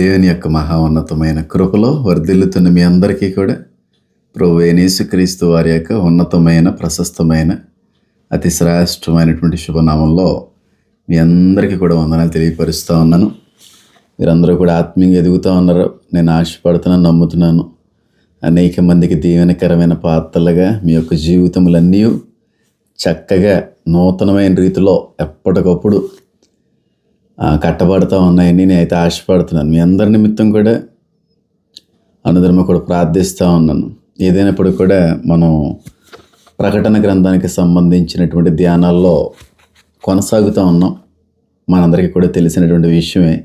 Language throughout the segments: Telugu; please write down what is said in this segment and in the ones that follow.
దేవుని యొక్క మహా ఉన్నతమైన కృపలో వర్ధిల్లుతున్న మీ అందరికీ కూడా ప్రభు యేసుక్రీస్తు వారి యొక్క ఉన్నతమైన ప్రశస్తమైన అతి శ్రేష్టమైనటువంటి శుభనామంలో మీ అందరికీ కూడా వందనాలు తెలియపరుస్తూ ఉన్నాను. మీరందరూ కూడా ఆత్మీయంగా ఎదుగుతూ ఉన్నారు. నేను ఆశపడుతున్నాను నమ్ముతున్నాను. అనేక మందికి దీవెనకరమైన పాత్రలుగా మీ యొక్క జీవితములన్నీ చక్కగా నూతనమైన రీతిలో ఎప్పటికప్పుడు కట్టబడతా ఉన్నాయని నేనైతే ఆశపడుతున్నాను. మీ అందరి నిమిత్తం కూడా అనుదినము కూడా ప్రార్థిస్తూ ఉన్నాను. ఏదైనప్పుడు కూడా మనం ప్రకటన గ్రంథానికి సంబంధించినటువంటి ధ్యానాల్లో కొనసాగుతూ ఉన్నాం. మనందరికీ కూడా తెలిసినటువంటి విషయమే.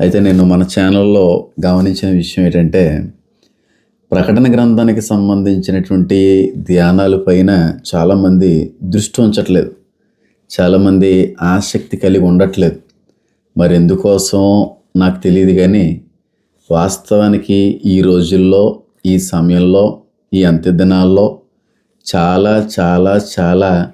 అయితే నేను మన ఛానల్లో గమనించిన విషయం ఏంటంటే ప్రకటన గ్రంథానికి సంబంధించినటువంటి ధ్యానాల పైన చాలామంది దృష్టి ఉంచట్లేదు. చాలామంది ఆసక్తి కలిగి ఉండట్లేదు. మరి ఎందుకోసం నాకు తెలియదు కానీ వాస్తవానికి ఈ రోజుల్లో ఈ సమయంలో ఈ అంత్యదినాల్లో చాలా చాలా చాలా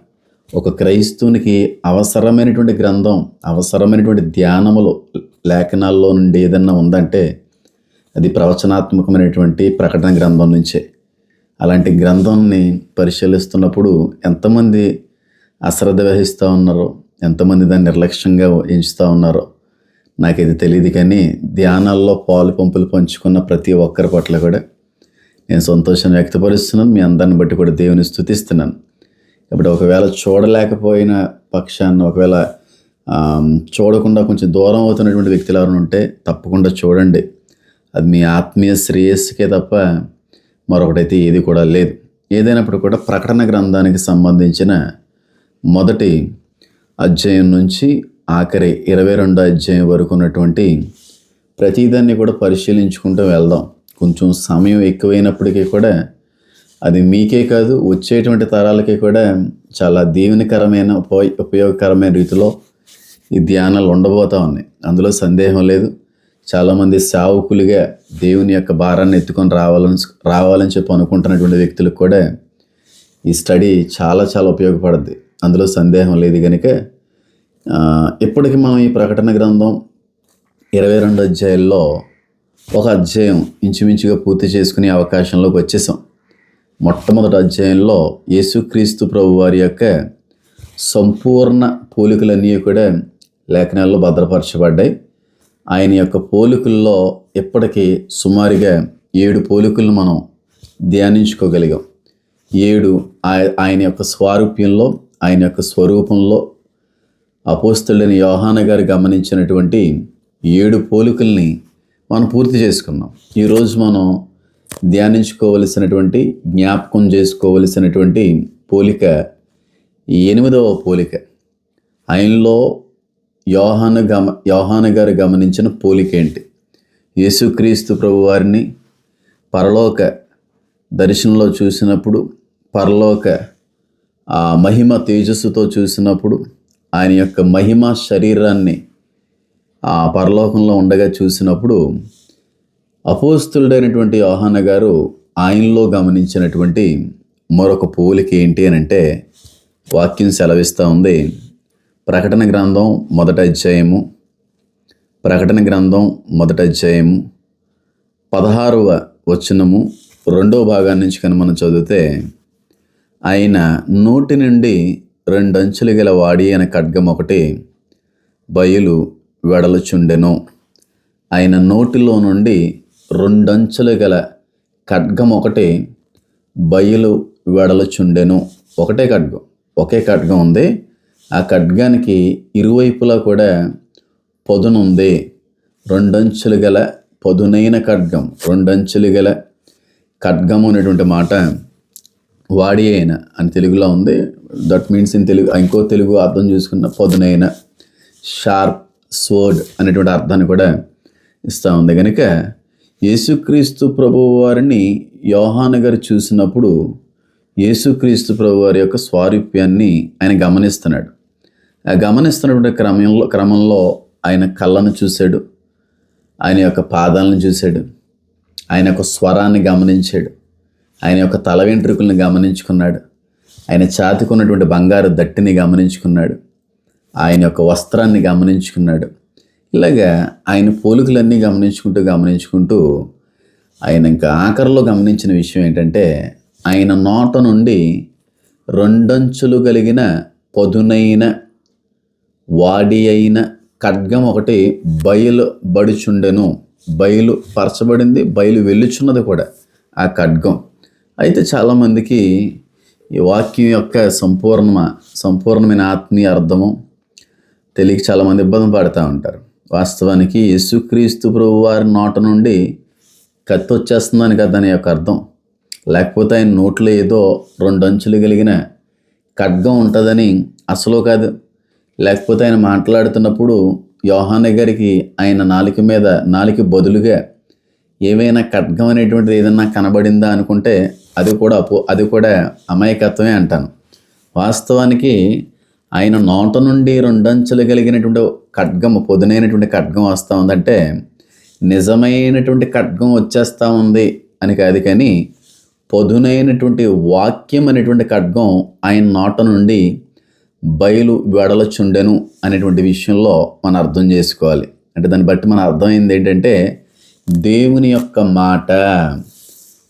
ఒక క్రైస్తవునికి అవసరమైనటువంటి గ్రంథం అవసరమైనటువంటి ధ్యానములు లేఖనాల్లో నుండి ఏదన్నా ఉందంటే అది ప్రవచనాత్మకమైనటువంటి ప్రకటన గ్రంథం నుంచే. అలాంటి గ్రంథాన్ని పరిశీలిస్తున్నప్పుడు ఎంతమంది అశ్రద్ధ వహిస్తూ ఉన్నారో ఎంతమంది దాన్ని నిర్లక్ష్యంగా ఎంచుతూ ఉన్నారో నాకైతే తెలియదు కానీ ధ్యానాల్లో పాలు పంపులు పంచుకున్న ప్రతి ఒక్కరి పట్ల కూడా నేను సంతోషాన్ని వ్యక్తపరుస్తున్నాను. మీ అందరిని బట్టి కూడా దేవుని స్థుతిస్తున్నాను. ఇప్పుడు ఒకవేళ చూడలేకపోయిన పక్షాన్ని ఒకవేళ చూడకుండా కొంచెం దూరం అవుతున్నటువంటి వ్యక్తులు ఎవరైనా ఉంటే తప్పకుండా చూడండి. అది మీ ఆత్మీయ శ్రేయస్సుకే తప్ప మరొకటైతే ఏది కూడా లేదు. ఏదైనప్పుడు కూడా ప్రకటన గ్రంథానికి సంబంధించిన మొదటి అధ్యాయం నుంచి ఆఖరి ఇరవై రెండో అధ్యాయం వరకు ఉన్నటువంటి ప్రతిదాన్ని కూడా పరిశీలించుకుంటూ వెళ్దాం. కొంచెం సమయం ఎక్కువైనప్పటికీ కూడా అది మీకే కాదు వచ్చేటువంటి తరాలకి కూడా చాలా దీవెనకరమైన ఉప ఉపయోగకరమైన రీతిలో ఈ ధ్యానాలు ఉండబోతా ఉన్నాయి. అందులో సందేహం లేదు. చాలామంది సావుకులుగా దేవుని యొక్క భారాన్ని ఎత్తుకొని రావాలని రావాలని చెప్పి అనుకుంటున్నటువంటి వ్యక్తులకు కూడా ఈ స్టడీ చాలా చాలా ఉపయోగపడుద్ది. అందులో సందేహం లేదు కనుక ఇప్పటికి మనం ఈ ప్రకటన గ్రంథం ఇరవై రెండు అధ్యాయుల్లో ఒక అధ్యాయం ఇంచుమించుగా పూర్తి చేసుకునే అవకాశంలోకి వచ్చేసాం. మొట్టమొదటి అధ్యాయంలో యేసుక్రీస్తు ప్రభు వారి యొక్క సంపూర్ణ పోలికలన్నీ కూడా లేఖనాల్లో భద్రపరచబడ్డాయి. ఆయన యొక్క పోలికల్లో ఇప్పటికీ సుమారుగా ఏడు పోలికలను మనం ధ్యానించుకోగలిగాం. ఏడు ఆయన యొక్క స్వారూప్యంలో ఆయన యొక్క స్వరూపంలో అపోస్తుడైన యోహాన గారు గమనించినటువంటి ఏడు పోలికల్ని మనం పూర్తి చేసుకున్నాం ఈరోజు మనం ధ్యానించుకోవలసినటువంటి జ్ఞాపకం చేసుకోవలసినటువంటి పోలిక ఎనిమిదవ పోలిక. ఆయనలో యోహాను గమ యోహాను గారు గమనించిన పోలిక ఏంటి? యేసుక్రీస్తు ప్రభువారిని పరలోక దర్శనంలో చూసినప్పుడు పరలోక ఆ మహిమ తేజస్సుతో చూసినప్పుడు ఆయన యొక్క మహిమ శరీరాన్ని ఆ పరలోకంలో ఉండగా చూసినప్పుడు అపోస్తుడైనటువంటి యోహాన గారు ఆయనలో గమనించినటువంటి మరొక పోలిక ఏంటి అని అంటే వాక్యం సెలవిస్తూ ఉంది. ప్రకటన గ్రంథం మొదట అధ్యాయము ప్రకటన గ్రంథం మొదట అధ్యాయము పదహారవ వచనము రెండవ భాగాన్ని నుంచి కనుక మనం చదివితే ఆయన నోటి నుండి రెండంచులు గల వాడి అనే ఖడ్గం ఒకటి బయలు వెడలుచుండెను. ఆయన నోటిలో నుండి రెండంచులు గల ఖడ్గం ఒకటి బయలు వెడలుచుండెను. ఒకటే ఖడ్గం ఒకే ఖడ్గం ఉంది. ఆ ఖడ్గానికి ఇరువైపులా కూడా పొదునుంది రెండంచులు గల పొదునైన ఖడ్గం రెండంచులు గల ఖడ్గము అనేటువంటి మాట వాడి అయిన అని తెలుగులో ఉంది. దట్ మీన్స్ ఇన్ తెలుగు ఇంకో తెలుగు అర్థం చూసుకున్న పొదునైన షార్ప్ స్వర్డ్ అనేటువంటి అర్థాన్ని కూడా ఇస్తూ ఉంది. కనుక యేసుక్రీస్తు ప్రభు వారిని యోహాను గారు చూసినప్పుడు యేసుక్రీస్తు ప్రభు వారి యొక్క స్వారూప్యాన్ని ఆయన గమనిస్తున్నాడు. ఆ గమనిస్తున్నటువంటి క్రమంలో క్రమంలో ఆయన కళ్ళను చూశాడు. ఆయన యొక్క పాదాలను చూశాడు. ఆయన యొక్క స్వరాన్ని గమనించాడు. ఆయన యొక్క తల వెంట్రుకలను గమనించుకున్నాడు. ఆయన చాతుకున్నటువంటి బంగారు దట్టిని గమనించుకున్నాడు. ఆయన యొక్క వస్త్రాన్ని గమనించుకున్నాడు. ఇలాగా ఆయన పోలికలన్నీ గమనించుకుంటూ గమనించుకుంటూ ఆయన ఇంకా ఆఖరిలో గమనించిన విషయం ఏంటంటే ఆయన నోట నుండి రెండంచులు కలిగిన పదునైన వాడి అయిన ఖడ్గం ఒకటి బయలు బడుచుండెను బయలు పరచబడింది బయలు వెళ్ళుచున్నది కూడా ఆ ఖడ్గం. అయితే చాలామందికి ఈ వాక్యం యొక్క సంపూర్ణ సంపూర్ణమైన ఆత్మీయ అర్థము తెలియక చాలామంది ఇబ్బంది పడుతూ ఉంటారు. వాస్తవానికి యేసుక్రీస్తు ప్రభు వారి నోట నుండి కత్తి వచ్చేస్తుందని కదా దాని యొక్క అర్థం. లేకపోతే ఆయన నోట్లో ఏదో రెండు అంచులు కలిగిన ఖడ్గం ఉంటుందని అసలు కాదు. లేకపోతే ఆయన మాట్లాడుతున్నప్పుడు యోహాన గారికి ఆయన నాలుక మీద నాలుక బదులుగా ఏవైనా ఖడ్గం అనేటువంటిది ఏదన్నా కనబడిందా అనుకుంటే అది కూడా అపో అది కూడా అమాయకత్వమే అంటాను. వాస్తవానికి ఆయన నోట నుండి రెండంచెలు కలిగినటువంటి ఖడ్గం పొదునైనటువంటి ఖడ్గం వస్తూ ఉందంటే నిజమైనటువంటి ఖడ్గం వచ్చేస్తూ ఉంది అని కాదు కానీ పొదునైనటువంటి వాక్యం అనేటువంటి ఖడ్గం ఆయన నోట నుండి బయలు వెడలచుండెను అనేటువంటి విషయంలో మనం అర్థం చేసుకోవాలి. అంటే దాన్ని బట్టి మన అర్థమైంది ఏంటంటే దేవుని యొక్క మాట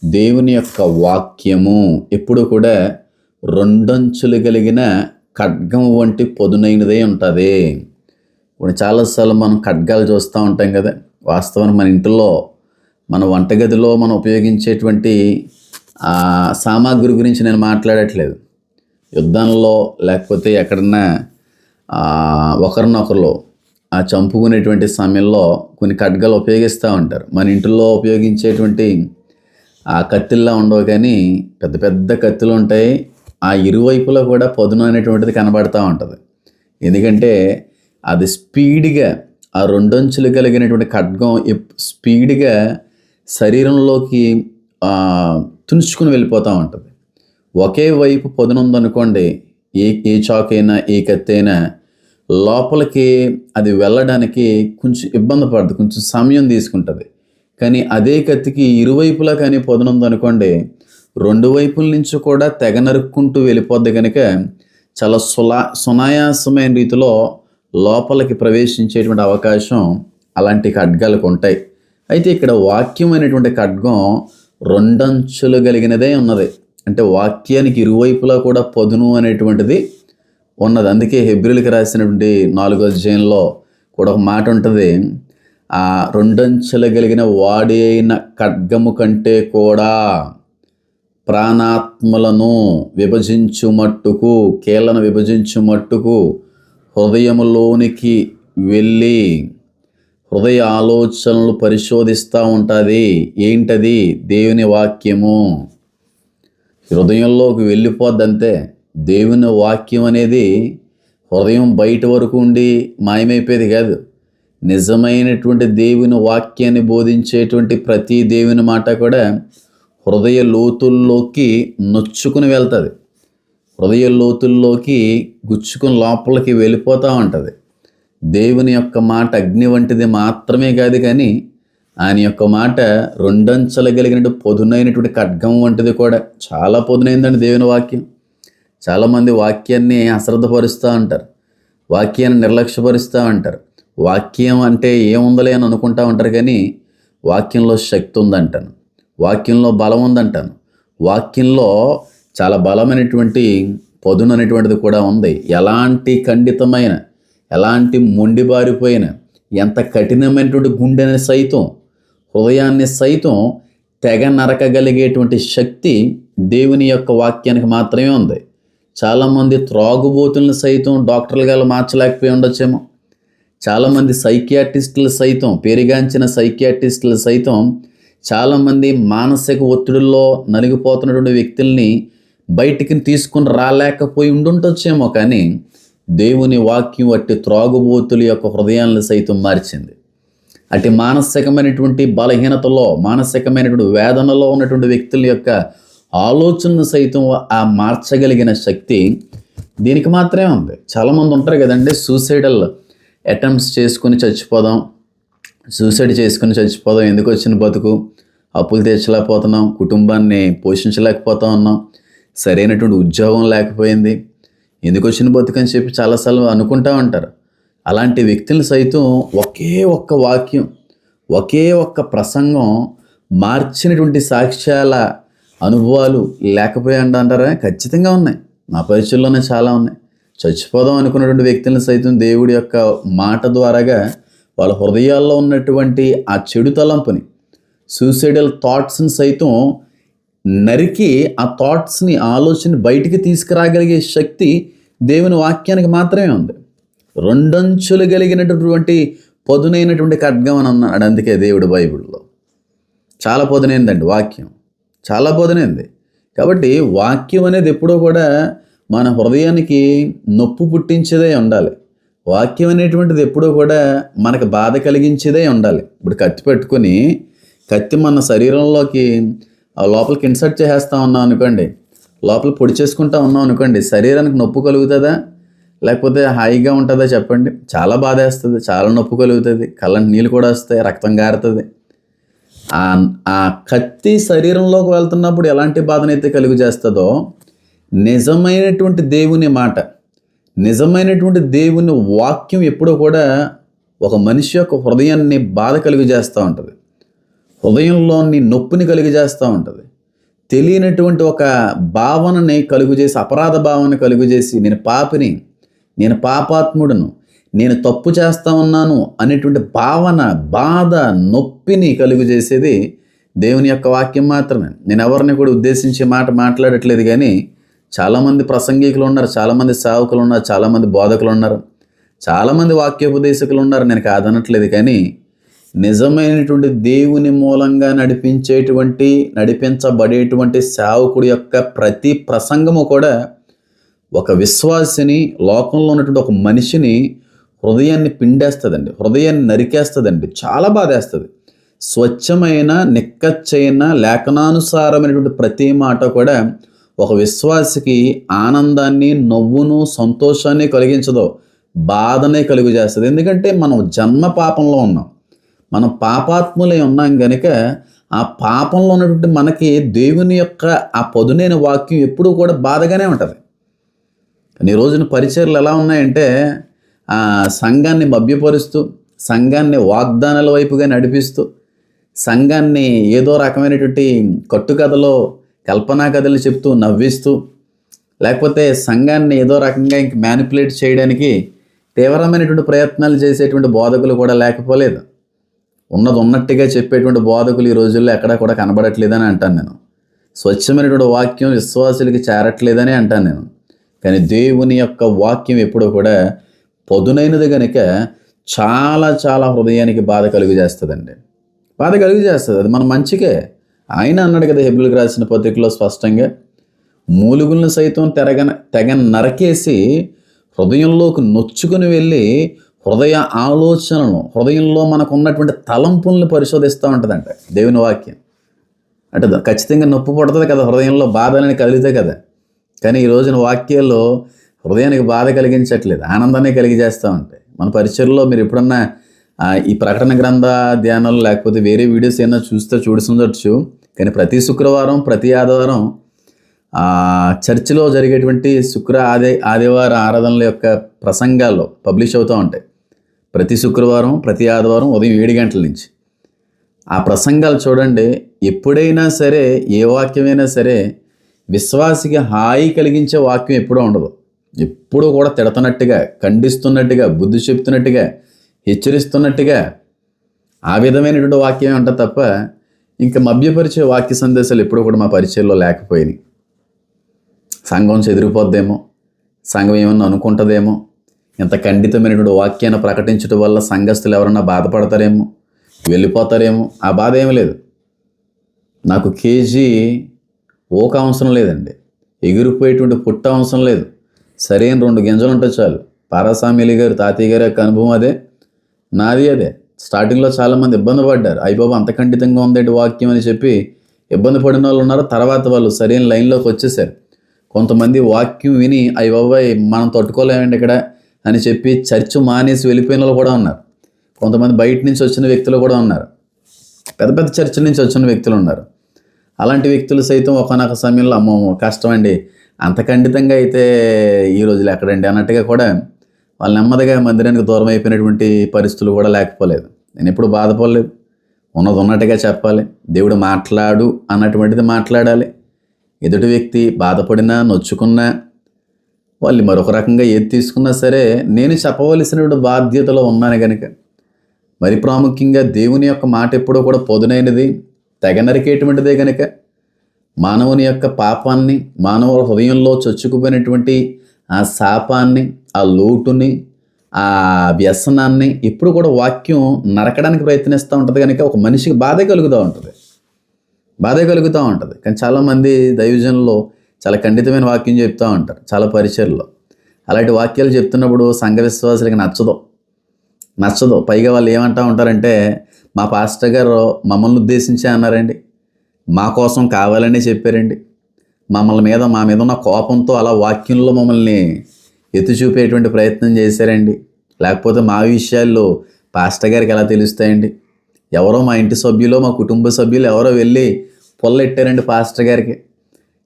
దేవుని యొక్క వాక్యము ఎప్పుడు కూడా రెండంచులు కలిగిన ఖడ్గం వంటి పొదునైనదే ఉంటుంది. ఇప్పుడు చాలాసార్లు మనం ఖడ్గాలు చూస్తూ ఉంటాం కదా. వాస్తవానికి మన ఇంట్లో మన వంటగదిలో మనం ఉపయోగించేటువంటి సామాగ్రి గురించి నేను మాట్లాడట్లేదు. యుద్ధంలో లేకపోతే ఎక్కడన్నా ఒకరినొకరు ఆ చంపుకునేటువంటి సమయంలో కొన్ని ఖడ్గాలు ఉపయోగిస్తూ ఉంటారు. మన ఇంట్లో ఉపయోగించేటువంటి ఆ కత్తిల్లా ఉండవు కానీ పెద్ద పెద్ద కత్తులు ఉంటాయి ఆ ఇరువైపులో కూడా పదును అనేటువంటిది కనబడుతూ ఉంటుంది. ఎందుకంటే అది స్పీడ్గా ఆ రెండంచులు కలిగినటువంటి ఖడ్గం స్పీడ్గా శరీరంలోకి తుంచుకుని వెళ్ళిపోతూ ఉంటుంది. ఒకే వైపు పొదనుందనుకోండి ఏ ఏ చాకైనా ఏ కత్తైనా లోపలికి అది వెళ్ళడానికి కొంచెం ఇబ్బంది పడుతుంది కొంచెం సమయం తీసుకుంటుంది. కానీ అదే కత్తికి ఇరువైపులా కానీ పొదనుందనుకోండి రెండు వైపుల నుంచి కూడా తెగ నరుక్కుంటూ వెళ్ళిపోద్ది కనుక చాలా సులా సునాయాసమైన రీతిలో లోపలికి ప్రవేశించేటువంటి అవకాశం అలాంటి ఖడ్గాలకు ఉంటాయి. అయితే ఇక్కడ వాక్యం అనేటువంటి ఖడ్గం రెండంచులు కలిగినదే ఉన్నది. అంటే వాక్యానికి ఇరువైపులా కూడా పదును అనేటువంటిది ఉన్నది. అందుకే హెబ్రిల్కి రాసినటువంటి నాలుగో అధ్యాయంలో కూడా ఒక మాట ఉంటుంది ఆ రెండంచెల కలిగిన వాడి అయిన ఖడ్గము కంటే కూడా ప్రాణాత్మలను విభజించు మట్టుకు కీళ్ళను విభజించు మట్టుకు హృదయములోనికి వెళ్ళి హృదయ ఆలోచనలు పరిశోధిస్తూ ఉంటుంది. ఏంటది? దేవుని వాక్యము. హృదయంలోకి వెళ్ళిపోద్దంతే. దేవుని వాక్యం అనేది హృదయం బయట వరకు ఉండి మాయమైపోయేది కాదు. నిజమైనటువంటి దేవుని వాక్యాన్ని బోధించేటువంటి ప్రతి దేవుని మాట కూడా హృదయ లోతుల్లోకి నొచ్చుకుని వెళ్తుంది. హృదయ లోతుల్లోకి గుచ్చుకుని లోపలికి వెళ్ళిపోతూ ఉంటుంది. దేవుని యొక్క మాట అగ్ని వంటిది మాత్రమే కాదు కానీ ఆయన యొక్క మాట రెండంచెల కలిగినట్టు పొదునైనటువంటి ఖడ్గం వంటిది కూడా చాలా పొదునైందండి దేవుని వాక్యం. చాలామంది వాక్యాన్ని అశ్రద్ధపరుస్తూ ఉంటారు. వాక్యాన్ని నిర్లక్ష్యపరుస్తూ ఉంటారు. వాక్యం అంటే ఏముందలే అని అనుకుంటా ఉంటారు కానీ వాక్యంలో శక్తి ఉందంటాను. వాక్యంలో బలం ఉందంటాను. వాక్యంలో చాలా బలమైనటువంటి పదును అనేటువంటిది కూడా ఉంది. ఎలాంటి ఖండితమైన ఎలాంటి మొండిబారిపోయిన ఎంత కఠినమైనటువంటి గుండెని సైతం హృదయాన్ని సైతం తెగ నరకగలిగేటువంటి శక్తి దేవుని యొక్క వాక్యానికి మాత్రమే ఉంది. చాలామంది త్రాగుబోతులను సైతం డాక్టర్లు గారు మార్చలేకపోయి ఉండొచ్చేమో. చాలామంది సైకియాటిస్టులు సైతం పెరిగాంచిన సైకియాటిస్టులు సైతం చాలామంది మానసిక ఒత్తిడిలో నలిగిపోతున్నటువంటి వ్యక్తుల్ని బయటికి తీసుకుని రాలేకపోయి ఉండుంటొచ్చేమో కానీ దేవుని వాక్యం అట్టి త్రాగుబోతుల యొక్క హృదయాలను సైతం మార్చింది. అటు మానసికమైనటువంటి బలహీనతలో మానసికమైనటువంటి వేదనలో ఉన్నటువంటి వ్యక్తుల యొక్క ఆలోచనను సైతం ఆ మార్చగలిగిన శక్తి దీనికి మాత్రమే ఉంది. చాలామంది ఉంటారు కదండి సూసైడల్ అటెంప్ట్స్ చేసుకుని చచ్చిపోదాం సూసైడ్ చేసుకుని చచ్చిపోదాం ఎందుకు వచ్చిన బతుకు? అప్పులు తీర్చలేకపోతున్నాం కుటుంబాన్ని పోషించలేకపోతా ఉన్నాం సరైనటువంటి ఉద్యోగం లేకపోయింది ఎందుకు వచ్చిన బతుకు అని చెప్పి చాలాసార్లు అనుకుంటా ఉంటారు. అలాంటి వ్యక్తులు సైతం ఒకే ఒక్క వాక్యం ఒకే ఒక్క ప్రసంగం మార్చినటువంటి సాక్ష్యాల అనుభవాలు లేకపోయాయండి అంటారా? ఖచ్చితంగా ఉన్నాయి. నా పరిచయంలోనే చాలా ఉన్నాయి. చచ్చిపోదాం అనుకున్నటువంటి వ్యక్తులను సైతం దేవుడి యొక్క మాట ద్వారాగా వాళ్ళ హృదయాల్లో ఉన్నటువంటి ఆ చెడు తలంపుని సూసైడల్ థాట్స్ని సైతం నరికి ఆ థాట్స్ని ఆలోచన బయటికి తీసుకురాగలిగే శక్తి దేవుని వాక్యానికి మాత్రమే ఉంది. రెండంచులు కలిగినటువంటి పదునైనటువంటి ఖడ్గం అని అన్నాడు అందుకే దేవుడు బైబిల్లో. చాలా పదునైందండి వాక్యం. చాలా పదునైంది. కాబట్టి వాక్యం అనేది ఎప్పుడూ కూడా మన హృదయానికి నొప్పు పుట్టించేదే ఉండాలి. వాక్యం అనేటువంటిది ఎప్పుడూ కూడా మనకు బాధ కలిగించేదే ఉండాలి. ఇప్పుడు కత్తి పెట్టుకొని కత్తి మన శరీరంలోకి ఆ లోపలికి ఇన్సర్ట్ చేసేస్తా ఉన్నాం అనుకోండి లోపల పొడి చేసుకుంటా ఉన్నాం అనుకోండి శరీరానికి నొప్పు కలుగుతుందా? లేకపోతే హాయిగా ఉంటుందా చెప్పండి? చాలా బాధ వేస్తుంది చాలా నొప్పు కలుగుతుంది కళ్ళంటి నీళ్ళు కూడా వస్తాయి రక్తం గారుతుంది. ఆ ఆ కత్తి శరీరంలోకి వెళ్తున్నప్పుడు ఎలాంటి బాధనైతే కలుగు చేస్తుందో నిజమైనటువంటి దేవుని మాట నిజమైనటువంటి దేవుని వాక్యం ఎప్పుడూ కూడా ఒక మనిషి యొక్క హృదయాన్ని బాధ కలుగజేస్తూ ఉంటుంది. హృదయంలోని నొప్పిని కలుగజేస్తూ ఉంటుంది. తెలియనటువంటి ఒక భావనని కలుగు చేసి అపరాధ భావన కలుగు చేసి నేను పాపిని నేను పాపాత్ముడును నేను తప్పు చేస్తా ఉన్నాను అనేటువంటి భావన బాధ నొప్పిని కలుగు చేసేది దేవుని యొక్క వాక్యం మాత్రమే. నేను ఎవరిని కూడా ఉద్దేశించి మాట మాట్లాడట్లేదు కానీ చాలామంది ప్రసంగికులు ఉన్నారు చాలామంది సేవకులు ఉన్నారు చాలామంది బోధకులు ఉన్నారు చాలామంది వాక్యోపదేశకులు ఉన్నారు నేను కాదనట్లేదు కానీ నిజమైనటువంటి దేవుని మూలంగా నడిపించేటువంటి నడిపించబడేటువంటి సేవకుడి యొక్క ప్రతి ప్రసంగము కూడా ఒక విశ్వాసిని లోకంలో ఉన్నటువంటి ఒక మనిషిని హృదయాన్ని పిండేస్తుందండి హృదయాన్ని నరికేస్తుందండి చాలా బాధేస్తుంది. స్వచ్ఛమైన నిక్కచ్చైన లేఖనానుసారమైనటువంటి ప్రతి మాట కూడా ఒక విశ్వాసికి ఆనందాన్ని నవ్వును సంతోషాన్ని కలిగించదు బాధనే కలుగు చేస్తుంది ఎందుకంటే మనం జన్మ పాపంలో ఉన్నాం. మనం పాపాత్ములై ఉన్నాం కనుక ఆ పాపంలో ఉన్నటువంటి మనకి దేవుని యొక్క ఆ పదునైన వాక్యం ఎప్పుడూ కూడా బాధగానే ఉంటుంది. కానీ ఈ రోజున పరిచయలు ఎలా ఉన్నాయంటే ఆ సంఘాన్ని మభ్యపరుస్తూ సంఘాన్ని వాగ్దానాల వైపుగా నడిపిస్తూ సంఘాన్ని ఏదో రకమైనటువంటి కట్టుకథలో కల్పనా కథలు చెప్తూ నవ్విస్తూ లేకపోతే సంఘాన్ని ఏదో రకంగా ఇంక మ్యానిపులేట్ చేయడానికి తీవ్రమైనటువంటి ప్రయత్నాలు చేసేటువంటి బోధకులు కూడా లేకపోలేదు. ఉన్నది ఉన్నట్టుగా చెప్పేటువంటి బోధకులు ఈ రోజుల్లో ఎక్కడా కూడా కనబడట్లేదని అంటాను నేను. స్వచ్ఛమైనటువంటి వాక్యం విశ్వాసులకి చేరట్లేదని అంటాను నేను. కానీ దేవుని యొక్క వాక్యం ఎప్పుడూ కూడా పొదునైనది కనుక చాలా చాలా హృదయానికి బాధ కలుగు చేస్తుందండి బాధ కలుగు చేస్తుంది అది మన మంచికే. ఆయన అన్నాడు కదా హెబ్రిల్కి రాసిన పత్రికలో స్పష్టంగా మూలుగులను సైతం తెరగన తెగ నరకేసి హృదయంలోకి నొచ్చుకుని వెళ్ళి హృదయ ఆలోచనలను హృదయంలో మనకు ఉన్నటువంటి తలంపుల్ని పరిశోధిస్తూ ఉంటుందంట దేవుని వాక్యం. అంటే ఖచ్చితంగా నొప్పి పడుతుంది కదా హృదయంలో బాధ అనేది కలిగితే కదా. కానీ ఈ రోజున వాక్యాల్లో హృదయానికి బాధ కలిగించట్లేదు ఆనందాన్ని కలిగజేస్తూ ఉంటాయి మన పరిచయంలో మీరు ఎప్పుడన్నా ఈ ప్రకటన గ్రంథ ధ్యానాలు లేకపోతే వేరే వీడియోస్ ఏమైనా చూస్తే చూడుతుండొచ్చు కానీ ప్రతి శుక్రవారం ప్రతి ఆదివారం చర్చిలో జరిగేటువంటి శుక్ర ఆది ఆదివార ఆరాధనల యొక్క ప్రసంగాల్లో పబ్లిష్ అవుతూ ఉంటాయి. ప్రతి శుక్రవారం ప్రతి ఆదివారం ఉదయం ఏడు గంటల నుంచి. ఆ ప్రసంగాలు చూడండి. ఎప్పుడైనా సరే ఏ వాక్యమైనా సరే విశ్వాసికి హాయి కలిగించే వాక్యం ఎప్పుడూ ఉండదు. ఎప్పుడూ కూడా తిడతన్నట్టుగా ఖండిస్తున్నట్టుగా బుద్ధి చెప్తున్నట్టుగా హెచ్చరిస్తున్నట్టుగా ఆ విధమైనటువంటి వాక్యం అంట తప్ప ఇంకా మభ్యపరిచే వాక్య సందేశాలు ఎప్పుడూ కూడా మా పరిచయంలో లేకపోయినాయి. సంఘం చెదిరిపోద్దేమో? సంఘం ఏమన్నా అనుకుంటుందేమో? ఇంత ఖండితమైనటువంటి వాక్యాన్ని ప్రకటించడం వల్ల సంఘస్థులు ఎవరన్నా బాధపడతారేమో? వెళ్ళిపోతారేమో? ఆ బాధ ఏమీ లేదు. నాకు కేజీ ఓక అవసరం లేదండి. ఎగిరిపోయేటువంటి పుట్ట అవసరం లేదు. సరైన రెండు గింజలు ఉంటే చాలు. పారాసామిలి గారు తాతయ్య గారి యొక్క అనుభవం అదే. నాది అదే. స్టార్టింగ్లో చాలామంది ఇబ్బంది పడ్డారు. అయ్యబాబు అంత ఖండితంగా ఉందేటి వాక్యం అని చెప్పి ఇబ్బంది పడిన వాళ్ళు ఉన్నారు. తర్వాత వాళ్ళు సరైన లైన్లోకి వచ్చేసారు. కొంతమంది వాక్యం విని అయ్య బాబాయ్ మనం తట్టుకోలేమండి ఇక్కడ అని చెప్పి చర్చ్ మానేసి వెళ్ళిపోయిన వాళ్ళు కూడా ఉన్నారు. కొంతమంది బయట నుంచి వచ్చిన వ్యక్తులు కూడా ఉన్నారు. పెద్ద పెద్ద చర్చ్ నుంచి వచ్చిన వ్యక్తులు ఉన్నారు. అలాంటి వ్యక్తులు సైతం ఒకనొక సమయంలో అమ్మ కష్టం అండి అంత ఖండితంగా అయితే ఈ రోజులు ఎక్కడండి అన్నట్టుగా కూడా వాళ్ళు నెమ్మదిగా మందిరానికి దూరం అయిపోయినటువంటి పరిస్థితులు కూడా లేకపోలేదు. నేను ఎప్పుడు బాధపడలేదు. ఉన్నది ఉన్నట్టుగా చెప్పాలి. దేవుడు మాట్లాడు అన్నటువంటిది మాట్లాడాలి. ఎదుటి వ్యక్తి బాధపడినా నొచ్చుకున్నా వాళ్ళు మరొక రకంగా ఏది తీసుకున్నా సరే నేను చెప్పవలసిన బాధ్యతలో ఉన్నాను కనుక మరి ప్రాముఖ్యంగా దేవుని యొక్క మాట ఎప్పుడూ కూడా పొదునైనది తెగ నరికేటువంటిదే కనుక మానవుని యొక్క పాపాన్ని మానవ హృదయంలో చొచ్చుకుపోయినటువంటి ఆ శాపాన్ని ఆ లోటుని ఆ వ్యసనాన్ని ఎప్పుడు కూడా వాక్యం నరకడానికి ప్రయత్నిస్తూ ఉంటుంది కనుక ఒక మనిషికి బాధ కలుగుతూ ఉంటుంది. బాధ కలుగుతూ ఉంటుంది. కానీ చాలామంది దైవజనులు చాలా ఖండితమైన వాక్యం చెప్తూ ఉంటారు చాలా పరిచయల్లో అలాంటి వాక్యాలు చెప్తున్నప్పుడు సంఘ విశ్వాసులకి నచ్చదు. నచ్చదు. పైగా వాళ్ళు ఏమంటా ఉంటారంటే మా పాస్టర్ గారు మమ్మల్ని ఉద్దేశించే అన్నారండి. మా కోసం కావాలని చెప్పారండి. మమ్మల్ని మీద మా మీద ఉన్న కోపంతో అలా వాక్యంలో మమ్మల్ని ఎత్తు చూపేటువంటి ప్రయత్నం చేశారండి. లేకపోతే మా విషయాల్లో పాస్టర్ గారికి ఎలా తెలుస్తాయండి? ఎవరో మా ఇంటి సభ్యులు మా కుటుంబ సభ్యులు ఎవరో వెళ్ళి పొల్లెట్టారండి పాస్టర్ గారికి.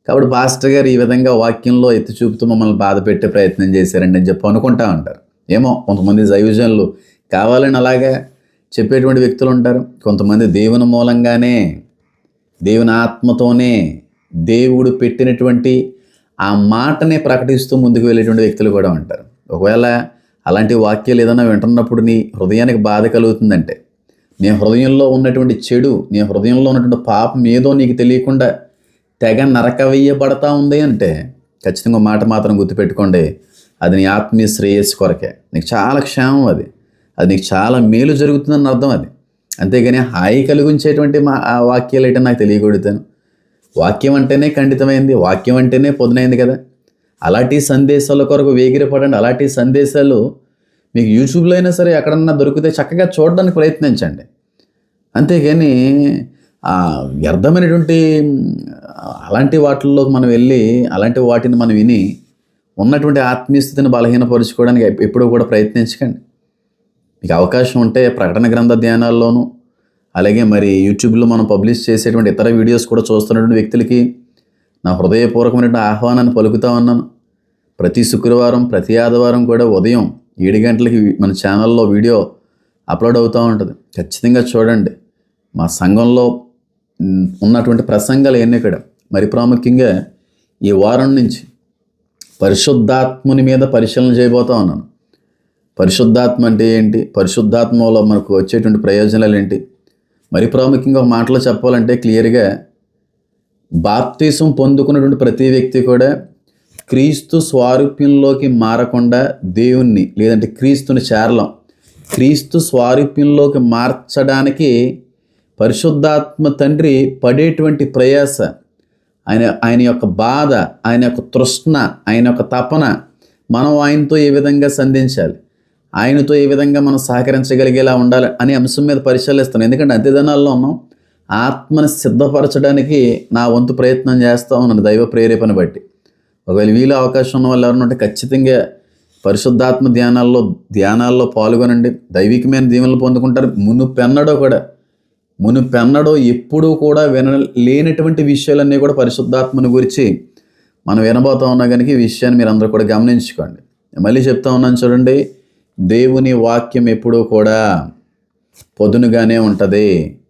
కాబట్టి పాస్టర్ గారు ఈ విధంగా వాక్యంలో ఎత్తి చూపుతూ మమ్మల్ని బాధ పెట్టే ప్రయత్నం చేశారండి అని చెప్పి అనుకుంటా ఉంటారు. ఏమో కొంతమంది దైవజనులు కావాలని అలాగా చెప్పేటువంటి వ్యక్తులు ఉంటారు. కొంతమంది దేవుని మూలంగానే దేవుని ఆత్మతోనే దేవుడు పెట్టినటువంటి ఆ మాటనే ప్రకటిస్తూ ముందుకు వెళ్ళేటువంటి వ్యక్తులు కూడా ఉంటారు. ఒకవేళ అలాంటి వాక్యాలు ఏదైనా వింటున్నప్పుడు నీ హృదయానికి బాధ కలుగుతుందంటే నీ హృదయంలో ఉన్నటువంటి చెడు నీ హృదయంలో ఉన్నటువంటి పాపం ఏదో నీకు తెలియకుండా తెగ నరకవేయబడతా ఉంది అంటే ఖచ్చితంగా మాట మాత్రం గుర్తుపెట్టుకోండి అది నీ ఆత్మీయ శ్రేయస్సు కొరకే. నీకు చాలా క్షేమం అది. అది నీకు చాలా మేలు జరుగుతుందని అర్థం అది. అంతేగాని హాయి కలిగించేటువంటి మా ఆ వాక్యాలు ఏంటో నాకు తెలియకూడతాను వాక్యం అంటేనే ఖండితమైంది వాక్యం అంటేనే పొదునైంది కదా. అలాంటి సందేశాల కొరకు వేగిరపడండి. అలాంటి సందేశాలు మీకు యూట్యూబ్లో అయినా సరే ఎక్కడన్నా దొరికితే చక్కగా చూడడానికి ప్రయత్నించండి. అంతేగాని వ్యర్థమైనటువంటి అలాంటి వాటిల్లోకి మనం వెళ్ళి అలాంటి వాటిని మనం విని ఉన్నటువంటి ఆత్మీయ స్థితిని బలహీనపరుచుకోవడానికి ఎప్పుడూ కూడా ప్రయత్నించకండి. మీకు అవకాశం ఉంటే ప్రకటన గ్రంథ ధ్యానాల్లోనూ అలాగే మరి యూట్యూబ్లో మనం పబ్లిష్ చేసేటువంటి ఇతర వీడియోస్ కూడా చూస్తున్నటువంటి వ్యక్తులకి నా హృదయపూర్వకమైనటువంటి ఆహ్వానాన్ని పలుకుతా ఉన్నాను. ప్రతి శుక్రవారం ప్రతి ఆదివారం కూడా ఉదయం ఏడు గంటలకి మన ఛానల్లో వీడియో అప్లోడ్ అవుతూ ఉంటుంది. ఖచ్చితంగా చూడండి. మా సంఘంలో ఉన్నటువంటి ప్రసంగాలు ఎన్ని ఇక్కడ? మరి ప్రాముఖ్యంగా ఈ వారం నుంచి పరిశుద్ధాత్ముని మీద పరిశీలన చేయబోతా ఉన్నాను. పరిశుద్ధాత్మ అంటే ఏంటి? పరిశుద్ధాత్మలో మనకు వచ్చేటువంటి ప్రయోజనాలు ఏంటి? మరి ప్రాముఖ్యంగా ఒక మాటలో చెప్పాలంటే క్లియర్గా బాప్తీసం పొందుకున్నటువంటి ప్రతి వ్యక్తి కూడా క్రీస్తు స్వారూప్యంలోకి మారకుండా దేవుణ్ణి లేదంటే క్రీస్తుని చేరలం క్రీస్తు స్వారూప్యంలోకి మార్చడానికి పరిశుద్ధాత్మ తండ్రి పడేటువంటి ప్రయాస ఆయన ఆయన యొక్క బాధ ఆయన యొక్క తృష్ణ ఆయన యొక్క తపన మనం ఆయనతో ఏ విధంగా సంధించాలి? ఆయనతో ఏ విధంగా మనం సహకరించగలిగేలా ఉండాలి అనే అంశం మీద పరిశీలిస్తాను ఎందుకంటే అంత్యదినాల్లో ఉన్నాం. ఆత్మని సిద్ధపరచడానికి నా వంతు ప్రయత్నం చేస్తా ఉన్నాను దైవ ప్రేరేపణ బట్టి. ఒకవేళ వీలు అవకాశం ఉన్న వాళ్ళు ఎవరన్నా ఉంటే ఖచ్చితంగా పరిశుద్ధాత్మ ధ్యానాల్లో ధ్యానాల్లో పాల్గొనండి. దైవికమైన దీవెనలు పొందుకుంటారు. మునుపెన్నడో కూడా మునుపెన్నడో ఎప్పుడూ కూడా విన లేనటువంటి విషయాలన్నీ కూడా పరిశుద్ధాత్మని గురించి మనం వినబోతా ఉన్నా కనుక ఈ విషయాన్ని మీరు అందరూ కూడా గమనించుకోండి. మళ్ళీ చెప్తా ఉన్నాను చూడండి. దేవుని వాక్యం ఎప్పుడూ కూడా పొదునుగానే ఉంటుంది.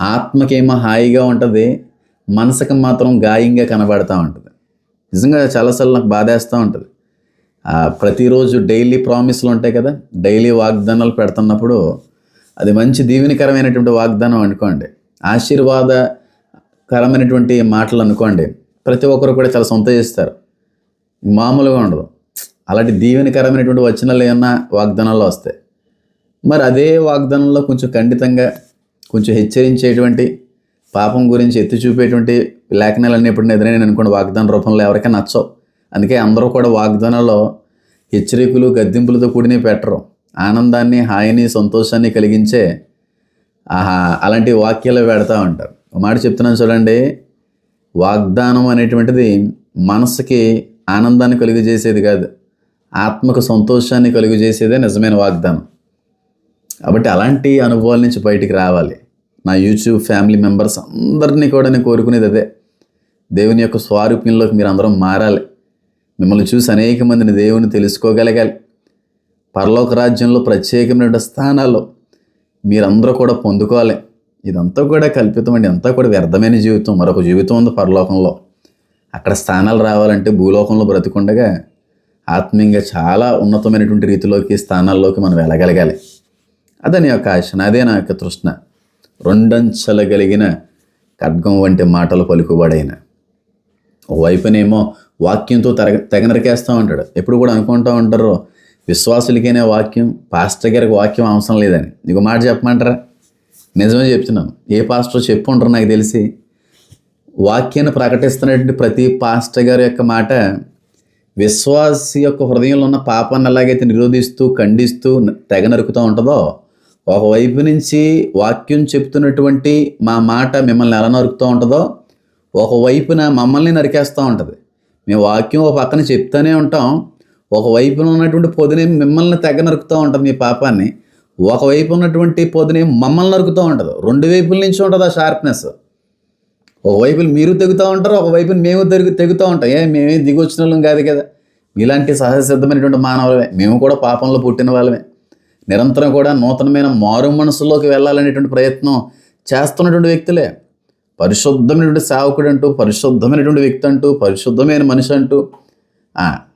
ఆత్మకేమో హాయిగా ఉంటుంది. మనసుకి మాత్రం గాయంగా కనబడతా ఉంటుంది. నిజంగా చాలాసార్లు నాకు బాధేస్తూ ఉంటుంది. ప్రతిరోజు డైలీ ప్రామిస్లు ఉంటాయి కదా డైలీ వాగ్దానాలు పెడుతున్నప్పుడు అది మంచి దీవెనకరమైనటువంటి వాగ్దానం అనుకోండి. ఆశీర్వాదకరమైనటువంటి మాటలు అనుకోండి. ప్రతి ఒక్కరు కూడా చాలా సొంత చేస్తారు మామూలుగా ఉండదు. అలాంటి దీవెనకరమైనటువంటి వచనాలు ఏమన్నా వాగ్దానాల్లో వస్తాయి? మరి అదే వాగ్దానంలో కొంచెం ఖండితంగా కొంచెం హెచ్చరించేటువంటి పాపం గురించి ఎత్తి చూపేటువంటి లేఖనాలన్నీ ఎప్పుడు ఎదురైనా అనుకోండి వాగ్దాన రూపంలో ఎవరికైనా నచ్చవు. అందుకే అందరూ కూడా వాగ్దానాల్లో హెచ్చరికలు గద్దింపులతో కూడినవి పెట్టరు. ఆనందాన్ని హాయిని సంతోషాన్ని కలిగించే ఆహా అలాంటి వాక్యాలు పెడతా ఉంటారు. ఒక మాట చెప్తున్నాను చూడండి వాగ్దానం అనేటువంటిది మనసుకి ఆనందాన్ని కలుగజేసేది కాదు. ఆత్మకు సంతోషాన్ని కలుగజేసేదే నిజమైన వాగ్దానం. కాబట్టి అలాంటి అనుభవాల నుంచి బయటికి రావాలి. నా యూట్యూబ్ ఫ్యామిలీ మెంబర్స్ అందరినీ కూడా నేను కోరుకునేది అదే. దేవుని యొక్క స్వారూప్యంలోకి మీరు అందరం మారాలి. మిమ్మల్ని చూసి అనేక మందిని దేవుని తెలుసుకోగలగాలి. పరలోక రాజ్యంలో ప్రత్యేకమైన స్థానాలు మీరందరూ కూడా పొందుకోవాలి. ఇదంతా కూడా కల్పితమండి. అంతా కూడా వ్యర్థమైన జీవితం. మరొక జీవితం ఉంది పరలోకంలో. అక్కడ స్థానాలు రావాలంటే భూలోకంలో బ్రతికుండగా ఆత్మీయంగా చాలా ఉన్నతమైనటువంటి రీతిలోకి స్థానాల్లోకి మనం వెళ్ళగలగాలి. అదని యొక్క ఆశ అదే నా యొక్క తృష్ణ. రెండంచెలగలిగిన ఖడ్గం వంటి మాటలు పలుకుబడైన. ఓవైపునేమో వాక్యంతో తెగ తెగనరికేస్తూ ఉంటాడు. ఎప్పుడు కూడా అనుకుంటూ ఉంటారు విశ్వాసులకైనా వాక్యం పాస్టర్ గారికి వాక్యం అవసరం లేదని. నీకు మాట చెప్పమంటారా? నిజమే చెప్తున్నాను. ఏ పాస్టర్ చెప్పు ఉంటారు నాకు తెలిసి వాక్యాన్ని ప్రకటిస్తున్నటువంటి ప్రతి పాస్టర్ గారి యొక్క మాట విశ్వాసి యొక్క హృదయంలో ఉన్న పాపాన్ని ఎలాగైతే నిరోధిస్తూ ఖండిస్తూ తెగ నరుకుతూ ఉంటుందో ఒకవైపు నుంచి వాక్యం చెప్తున్నటువంటి మా మాట మిమ్మల్ని ఎలా నరుకుతూ ఉంటుందో ఒకవైపున మమ్మల్ని నరికేస్తూ ఉంటుంది. మేము వాక్యం ఒక పక్కన చెప్తూనే ఉంటాం. ఒకవైపున ఉన్నటువంటి పొదినే మిమ్మల్ని తెగ నరుకుతూ ఉంటుంది మీ పాపాన్ని. ఒకవైపు ఉన్నటువంటి పొదిని మమ్మల్ని నరుకుతూ ఉంటుంది. రెండు వైపుల నుంచి ఉంటుంది ఆ షార్ప్నెస్ ఒకవైపు మీరు తెగుతూ ఉంటారు ఒకవైపు మేము తెగు తెగుతూ ఉంటాం. ఏ మేమే దిగొచ్చిన వాళ్ళం కాదు కదా. ఇలాంటి సహజ సిద్ధమైనటువంటి మానవులమే. మేము కూడా పాపంలో పుట్టిన వాళ్ళమే. నిరంతరం కూడా నూతనమైన మారు మనసులోకి వెళ్ళాలనేటువంటి ప్రయత్నం చేస్తున్నటువంటి వ్యక్తులే. పరిశుద్ధమైనటువంటి సేవకుడు అంటూ పరిశుద్ధమైనటువంటి వ్యక్తి అంటూ పరిశుద్ధమైన మనిషి అంటూ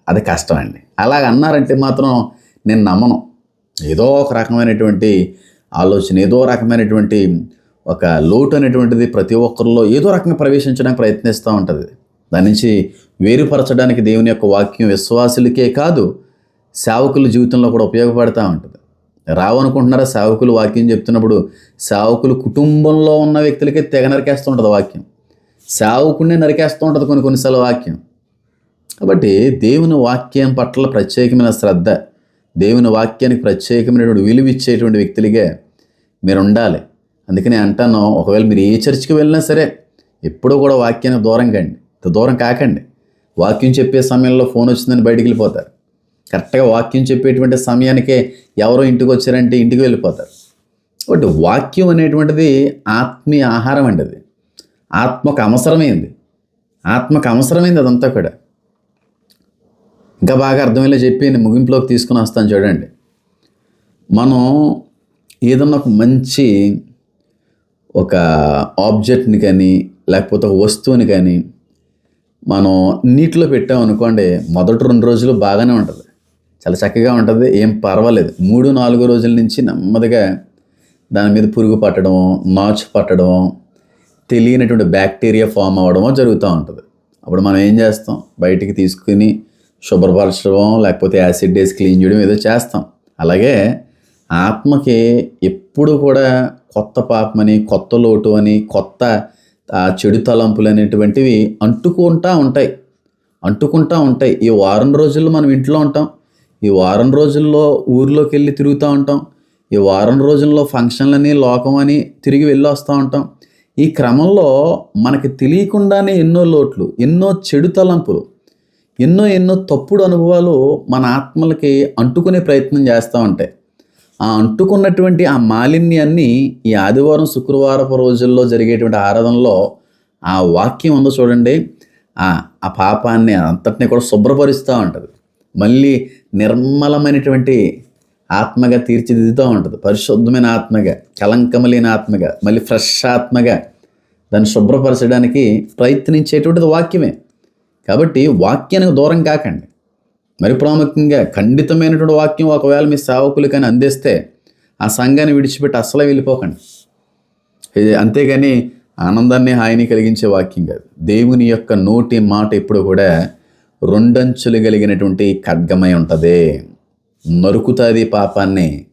అది కష్టం అండి. అలాగ అన్నారంటే మాత్రం నేను నమ్మను. ఏదో ఒక రకమైనటువంటి ఆలోచన ఏదో రకమైనటువంటి ఒక లోటు అనేటువంటిది ప్రతి ఒక్కరిలో ఏదో రకంగా ప్రవేశించడానికి ప్రయత్నిస్తూ ఉంటుంది. దాని నుంచి వేరుపరచడానికి దేవుని యొక్క వాక్యం విశ్వాసులకే కాదు సేవకుల జీవితంలో కూడా ఉపయోగపడుతూ ఉంటుంది. రావనుకుంటున్నారా? సేవకులు వాక్యం చెప్తున్నప్పుడు సేవకులు కుటుంబంలో ఉన్న వ్యక్తులకే తెగ నరికేస్తూ ఉంటుంది వాక్యం. సేవకుడిని నరికేస్తూ ఉంటుంది కొన్ని కొన్నిసార్లు వాక్యం. కాబట్టి దేవుని వాక్యం పట్ల ప్రత్యేకమైన శ్రద్ధ దేవుని వాక్యానికి ప్రత్యేకమైనటువంటి విలువ ఇచ్చేటువంటి వ్యక్తులుగా మీరు ఉండాలి అందుకని అంటాను ఒకవేళ మీరు ఏ చర్చికి వెళ్ళినా సరే ఎప్పుడూ కూడా వాక్యానికి దూరం కండి. ఇంత దూరం కాకండి. వాక్యం చెప్పే సమయంలో ఫోన్ వచ్చిందని బయటికి వెళ్ళిపోతారు. కరెక్ట్గా వాక్యం చెప్పేటువంటి సమయానికే ఎవరో ఇంటికి వచ్చారంటే ఇంటికి వెళ్ళిపోతారు. కాబట్టి వాక్యం అనేటువంటిది ఆత్మీయ ఆహారం అండి అది. ఆత్మకు అవసరమైంది. ఆత్మకు అవసరమైంది అదంతా కూడా. ఇంకా బాగా అర్థమయ్యేలా చెప్పి నేను ముగింపులోకి తీసుకుని వస్తాను చూడండి. మనం ఏదన్నా ఒక మంచి ఒక ఆబ్జెక్ట్ని కానీ లేకపోతే ఒక వస్తువుని కానీ మనం నీటిలో పెట్టామనుకోండి మొదటి రెండు రోజులు బాగానే ఉంటుంది. చాలా చక్కగా ఉంటుంది ఏం పర్వాలేదు. మూడు నాలుగు రోజుల నుంచి నెమ్మదిగా దాని మీద పురుగు పట్టడం నాచు పట్టడం తెలియనటువంటి బ్యాక్టీరియా ఫామ్ అవ్వడమో జరుగుతూ ఉంటుంది. అప్పుడు మనం ఏం చేస్తాం? బయటికి తీసుకుని శుభ్రపరచడం లేకపోతే యాసిడ్ డేస్ క్లీన్ చేయడం ఏదో చేస్తాం. అలాగే ఆత్మకి ఎప్పుడు కూడా కొత్త పాపమని కొత్త లోటు అని కొత్త చెడు తలంపులు అనేటువంటివి అంటుకుంటా ఉంటాయి. అంటుకుంటా ఉంటాయి. ఈ వారం రోజుల్లో మనం ఇంట్లో ఉంటాం. ఈ వారం రోజుల్లో ఊర్లోకి వెళ్ళి తిరుగుతూ ఉంటాం. ఈ వారం రోజుల్లో ఫంక్షన్లని లోకం అని తిరిగి వెళ్ళి వస్తూ ఉంటాం. ఈ క్రమంలో మనకి తెలియకుండానే ఎన్నో లోట్లు ఎన్నో చెడు తలంపులు ఎన్నో ఎన్నో తప్పుడు అనుభవాలు మన ఆత్మలకి అంటుకునే ప్రయత్నం చేస్తూ ఉంటాయి. ఆ అంటుకున్నటువంటి ఆ మాలిన్యాన్ని ఈ ఆదివారం శుక్రవారపు రోజుల్లో జరిగేటువంటి ఆరాధనలో ఆ వాక్యం ఉందో చూడండి. ఆ ఆ పాపాన్ని అంతటిని కూడా శుభ్రపరుస్తూ ఉంటుంది. మళ్ళీ నిర్మలమైనటువంటి ఆత్మగా తీర్చిదిద్దుతూ ఉంటుంది. పరిశుద్ధమైన ఆత్మగా కలంకము లేని ఆత్మగా మళ్ళీ ఫ్రెష్ ఆత్మగా దాన్ని శుభ్రపరచడానికి ప్రయత్నించేటువంటిది వాక్యమే. కాబట్టి వాక్యానికి దూరం కాకండి. మరి ప్రాముఖ్యంగా ఖండితమైనటువంటి వాక్యం ఒకవేళ మీ సేవకులకని అందిస్తే ఆ సంఘాన్ని విడిచిపెట్టి అస్సలు వెళ్ళిపోకండి. ఇది అంతేగాని ఆనందాన్ని హాయిని కలిగించే వాక్యం కాదు. దేవుని యొక్క నోటి మాట ఎప్పుడు కూడా రెండంచులు కలిగినటువంటి ఖడ్గమై ఉంటుంది. నరుకుతుంది పాపాన్ని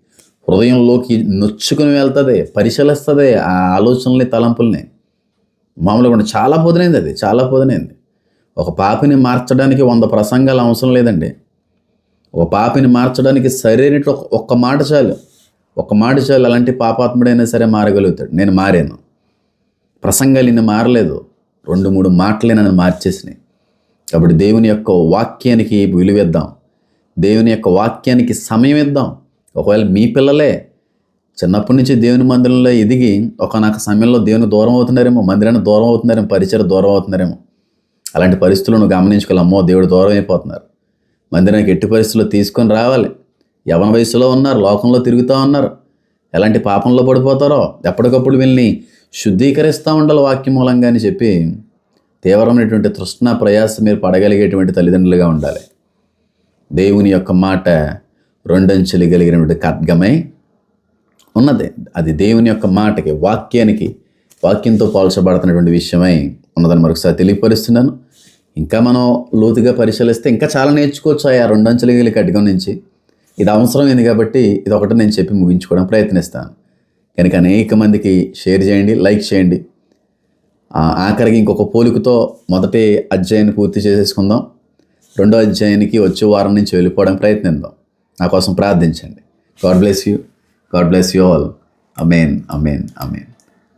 హృదయంలోకి నొచ్చుకుని వెళ్తుంది పరిశీలిస్తుంది ఆ ఆలోచనల్ని తలంపుల్ని. మామూలుగా చాలా పొదనైంది అది చాలా పొదనైంది ఒక పాపిని మార్చడానికి వంద ప్రసంగాలు అవసరం లేదండి. ఒక పాపిని మార్చడానికి సరైనట్టు ఒక్క మాట చాలు. ఒక్క మాట చాలు అలాంటి పాపాత్ముడైనా సరే మారగలుగుతాడు. నేను మారాను. ప్రసంగాలు నేను మారలేదు. రెండు మూడు మాటలే నన్ను మార్చేసినాయి. కాబట్టి దేవుని యొక్క వాక్యానికి విలువిద్దాం. దేవుని యొక్క వాక్యానికి సమయం ఇద్దాం. ఒకవేళ మీ పిల్లలే చిన్నప్పటి నుంచి దేవుని మందిరంలో ఎదిగి ఒకనొక సమయంలో దేవుని దూరం అవుతున్నారేమో మందిరానికి దూరం అవుతున్నారేమో పరిచయం దూరం అవుతున్నారేమో అలాంటి పరిస్థితులను గమనించుకోవాలి. అమ్మో దేవుడు దూరం అయిపోతున్నారు. మందిరానికి ఎట్టి పరిస్థితుల్లో తీసుకొని రావాలి. యవన వయసులో ఉన్నారు లోకంలో తిరుగుతూ ఉన్నారు. ఎలాంటి పాపంలో పడిపోతారో ఎప్పటికప్పుడు వీళ్ళని శుద్ధీకరిస్తూ ఉండాలి వాక్యం మూలంగా అని చెప్పి తీవ్రమైనటువంటి తృష్ణ ప్రయాసం మీరు పడగలిగేటువంటి తల్లిదండ్రులుగా ఉండాలి. దేవుని యొక్క మాట రెండంచెలు కలిగినటువంటి ఖడ్గమై ఉన్నది. అది దేవుని యొక్క మాటకి వాక్యానికి వాక్యంతో పోల్చబడుతున్నటువంటి విషయమై ఉన్నదని మరొకసారి తెలియపరుస్తున్నాను. ఇంకా మనం లోతుగా పరిశీలిస్తే ఇంకా చాలా నేర్చుకోవచ్చు ఆ రెండంచెలు కలిగి ఖడ్గం నుంచి. ఇది అవసరమైంది కాబట్టి ఇది ఒకటి నేను చెప్పి ముగించుకోవడం ప్రయత్నిస్తాను. కనుక అనేక మందికి షేర్ చేయండి లైక్ చేయండి. ఆఖరికి ఇంకొక పోలికతో మొదటి అధ్యాయాన్ని పూర్తి చేసేసుకుందాం. రెండో అధ్యాయానికి వచ్చే వారం నుంచి వెళ్ళిపోవడం ప్రయత్నిద్దాం. నా కోసం ప్రార్థించండి. God bless you. God bless you all. Amen amen amen